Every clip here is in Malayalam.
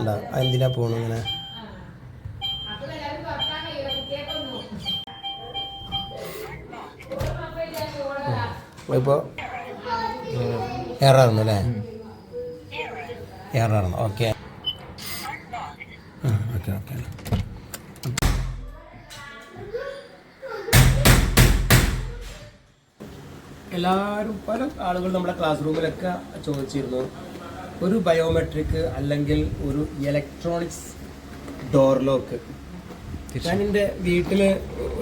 ഉണ്ടാ എന്തിനാ പോണു ഇങ്ങനെ? ഇപ്പോൾ എറാറുന്നു അല്ലേ? എറാറുന്നു ഓക്കെ. Okay okay. എല്ലാവരും പല ആളുകൾ നമ്മുടെ ക്ലാസ് റൂമിലൊക്കെ ചോദിച്ചിരുന്നു. ഒരു ബയോമെട്രിക് അല്ലെങ്കിൽ ഒരു ഇലക്ട്രോണിക്സ് ഡോർ ലോക്ക് ഞാൻ എന്റെ വീട്ടിൽ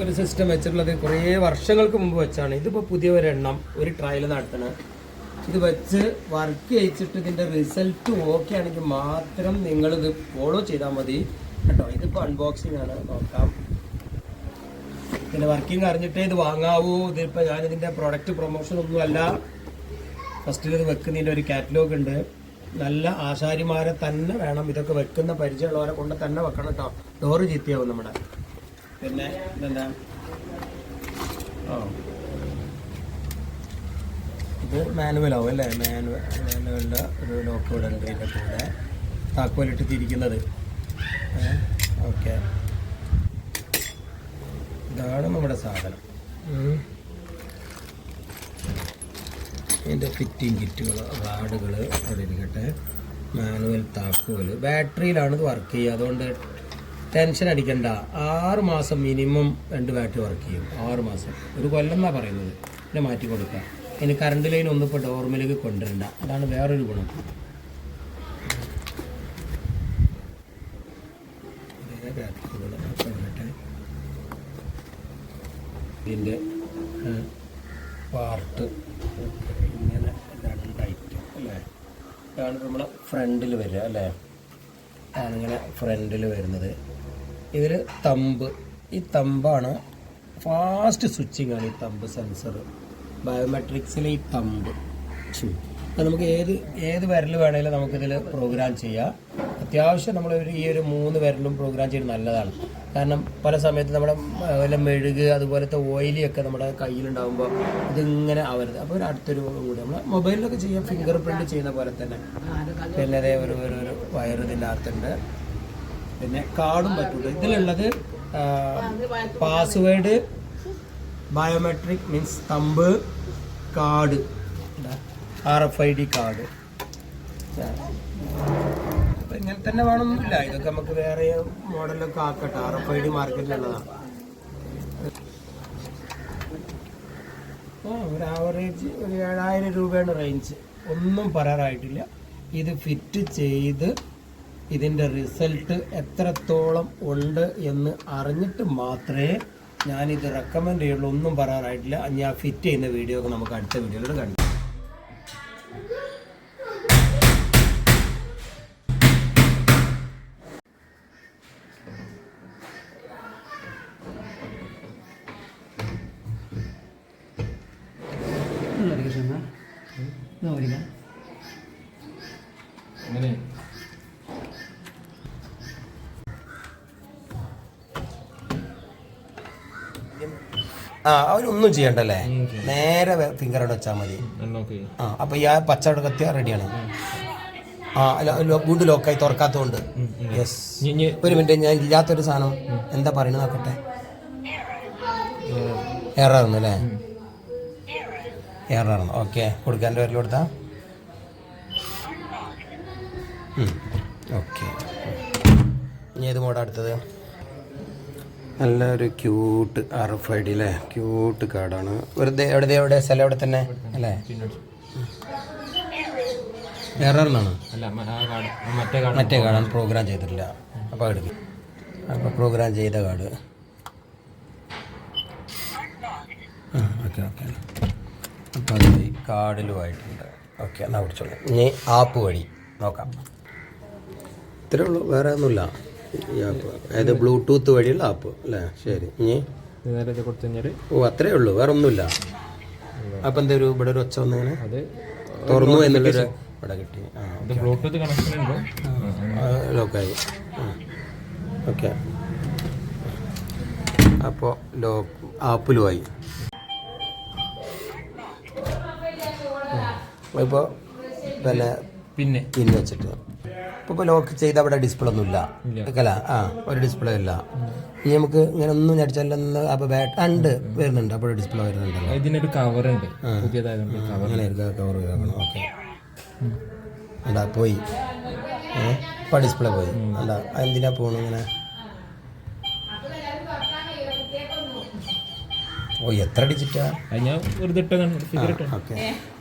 ഒരു സിസ്റ്റം വെച്ചിട്ടുള്ളത് കുറേ വർഷങ്ങൾക്ക് മുമ്പ് വെച്ചാണ്. ഇതിപ്പോൾ പുതിയ ഒരെണ്ണം ഒരു ട്രയൽ നടത്തണം. ഇത് വെച്ച് വർക്ക് ചെയ്യിച്ചിട്ട് ഇതിന്റെ റിസൾട്ട് ഓക്കെ ആണെങ്കിൽ മാത്രം നിങ്ങളിത് ഫോളോ ചെയ്താൽ മതി. കേട്ടോ ഇതിപ്പോൾ അൺബോക്സിംഗ് ആണ്. നോക്കാം. പിന്നെ വർക്കിംഗ് അറിഞ്ഞിട്ടേ ഇത് വാങ്ങാവൂ. ഇതിപ്പോൾ ഞാനിതിന്റെ പ്രൊഡക്റ്റ് പ്രൊമോഷൻ ഒന്നും അല്ല ഫസ്റ്റിൽ ഇത് വെക്കുന്നതിന്റെ ഒരു കാറ്റലോഗ് ഉണ്ട്. നല്ല ആശാരിമാരെ തന്നെ വേണം ഇതൊക്കെ വെക്കുന്ന പരിചയമുള്ളവരെ കൊണ്ട് തന്നെ വെക്കണം കേട്ടോ ഡോറ് ചീത്തയാവും നമ്മുടെ. പിന്നെ ഇതെന്താ? ഓ. ഇത് മാനുവൽ ആവും അല്ലേ? മാനുവൽ മാനുവലിന്റെ ഒരു ലോക്ക് ഇവിടെ ഉണ്ട് ഇതിന്റെ കൂടെ താക്കോലിട്ട് തിരിക്കുന്നത്. ഓക്കെ. ഇതാണ് നമ്മുടെ സാധനം. ഇതിന്റെ ഫിറ്റിംഗ് കിറ്റുകൾ റാഡുകൾ അവിടെ ഇരിക്കട്ടെ. മാനുവൽ താക്കോൽ. ബാറ്ററിയിലാണ് ഇത് വർക്ക് ചെയ്യുക. അതുകൊണ്ട് ടെൻഷൻ അടിക്കണ്ട. ആറ് മാസം മിനിമം രണ്ട് ബാറ്ററി വർക്ക് ചെയ്യും. ആറ് മാസം. ഒരു കൊല്ലം എന്നാണ് പറയുന്നത്. പിന്നെ മാറ്റി കൊടുക്കുക. ഇനി കറണ്ട് ലൈൻ ഒന്നും ഇപ്പോൾ ഡോർമിലേക്ക് കൊണ്ടുവരണ്ട. അതാണ് വേറൊരു ഗുണം. ഇതിന്റെ പാർട്ട് ഇങ്ങനെ രണ്ടായിട്ട് അല്ലേ? ഇതാണ് നമ്മൾ ഫ്രണ്ടിൽ വരിക അല്ലേ? അങ്ങനെ ഫ്രണ്ടിൽ വരുന്നത്. ഇതിൽ തമ്പ്. ഈ തമ്പാണ് ഫാസ്റ്റ് സ്വിച്ചിങ് ആണ് ഈ തമ്പ് സെൻസർ ബയോമെട്രിക്സിലെ ഈ തമ്പ് നമുക്ക് ഏത് ഏത് വിരൽ വേണമെങ്കിലും നമുക്കിതിൽ പ്രോഗ്രാം ചെയ്യാം. അത്യാവശ്യം നമ്മൾ ഒരു ഈ ഒരു മൂന്ന് വിരലും പ്രോഗ്രാം ചെയ്യുന്നത് നല്ലതാണ്. കാരണം പല സമയത്ത് നമ്മുടെ വല്ല മെഴുക് അതുപോലത്തെ ഓയിലിയൊക്കെ നമ്മുടെ കയ്യിലുണ്ടാകുമ്പോൾ ഇതിങ്ങനെ ആവരുത്. അപ്പോൾ ഒരു അടുത്തൊരു കൂടി നമ്മൾ മൊബൈലിലൊക്കെ ചെയ്യാം. ഫിംഗർ പ്രിന്റ് ചെയ്യുന്ന പോലെ തന്നെ. പിന്നെ അതേ ഒരു ഒരു ഒരു വയർ അകത്തുണ്ട്. പിന്നെ കാർഡും പറ്റുള്ളൂ ഇതിലുള്ളത് password biometric means thumb card R F I D card ഇങ്ങനെ തന്നെ വേണമെന്നില്ല ഇതൊക്കെ നമുക്ക് വേറെ മോഡലൊക്കെ ആക്കട്ടെ. ആർ എഫ് ഐ ഡി മാർക്കറ്റിലുള്ളതാണ് ഒരു ആവറേജ് ഒരു ഏഴായിരം രൂപയാണ് റേഞ്ച് ഒന്നും പറയാറായിട്ടില്ല. ഇത് ഫിറ്റ് ചെയ്ത് ഇതിന്റെ റിസൾട്ട് എത്രത്തോളം ഉണ്ട് എന്ന് അറിഞ്ഞിട്ട് മാത്രമേ ഞാനിത് റെക്കമെൻഡ് ചെയ്യുള്ളൂ. ഒന്നും പറയാറായിട്ടില്ല. ഞാൻ ഫിറ്റ് ചെയ്യുന്ന വീഡിയോ ഒക്കെ നമുക്ക് അടുത്ത വീഡിയോയിൽ അങ്ങനെ ആ അവരൊന്നും ചെയ്യണ്ടല്ലേ? നേരെ ഫിംഗർ അവിടെ വെച്ചാൽ മതി. ആ അപ്പൊ ഈ ആ പച്ച കത്തിയ റെഡിയാണ് ആ വീട് ലോക്കായി തുറക്കാത്തതുകൊണ്ട്. യെസ് ഒരു മിനിറ്റ് ഞാൻ ഇല്ലാത്തൊരു സാധനം എന്താ പറയുന്നത് നോക്കട്ടെ? എറാറുന്നു അല്ലേ എറാറുന്നു ഓക്കെ. കൊടുക്കാന്റെ പേരിൽ കൊടുത്താ? ഓക്കെ. ഇനി ഏത് മോഡ അടുത്തത് നല്ല ഒരു cute R F I D അല്ലേ ക്യൂട്ട് കാർഡാണ്. വെറുതെ എവിടെ എവിടെ? സ്ഥലം എവിടെ തന്നെ? അല്ലേ? കാർഡ്. മറ്റേ കാർഡ് മറ്റേ കാർഡാണ് പ്രോഗ്രാം ചെയ്തിട്ടില്ല. അപ്പോൾ എടുക്കും. അപ്പോൾ പ്രോഗ്രാം ചെയ്ത കാർഡ്. ആ ഓക്കെ ഓക്കെ. ഈ കാർഡിലുമായിട്ടുണ്ട് ഓക്കെ എന്നാൽ കുറിച്ചോളൂ ഇനി ആപ്പ് വഴി നോക്കാം. ഇത്രേ ഉള്ളൂ വേറെ ഒന്നുമില്ല. ഈ ആപ്പ് അതായത് ബ്ലൂടൂത്ത് വഴിയുള്ള ആപ്പ് അല്ലേ? ശരി ഇനി? നേരത്തെ കൊടുത്തു കഴിഞ്ഞാൽ ഓ അത്രേ ഉള്ളൂ വേറെ ഒന്നുമില്ല. അപ്പം എന്താ ഒരു ഇവിടെ ഒരു ഒച്ച വന്നിങ്ങനെ അത് തുറന്നു എന്നുള്ളൊരു ഇവിടെ കിട്ടി. ആ ഇത് ബ്ലൂടൂത്ത് കണക്ഷൻ ഉണ്ടോ. ലോക്കായി. ഓക്കെ. അപ്പോൾ ലോ ആപ്പിലുമായി. ഇപ്പോൾ പിന്നെ പിന്നെ. പിൻ വെച്ചിട്ട്. ഇപ്പോൾ ലോക്ക് ചെയ്ത് അവിടെ ഡിസ്പ്ലേ ഒന്നും ഇല്ല. അല്ല ആ ഒരു ഡിസ്പ്ലേ ഇല്ല. ഇനി നമുക്ക് ഇങ്ങനെ ഒന്നും ഞടിച്ചാലൊന്ന് അപ്പോൾ ബാറ്റ് ഉണ്ട് വരുന്നുണ്ട്. അപ്പോൾ ഡിസ്പ്ലേ വരുന്നുണ്ടല്ലോ. ഇതിനൊരു കവർ ഉണ്ട്. പുതിയതായതുകൊണ്ട് കവർ കവർ കേൾക്കണം ഓക്കെ. അല്ല പോയി. ഇപ്പോൾ ഇപ്പം ഡിസ്പ്ലേ പോയി. അല്ല എന്തിനാ പോണു ഇങ്ങനെ? ഓ എത്ര ഡിജിറ്റാ ഞാൻ ഒരു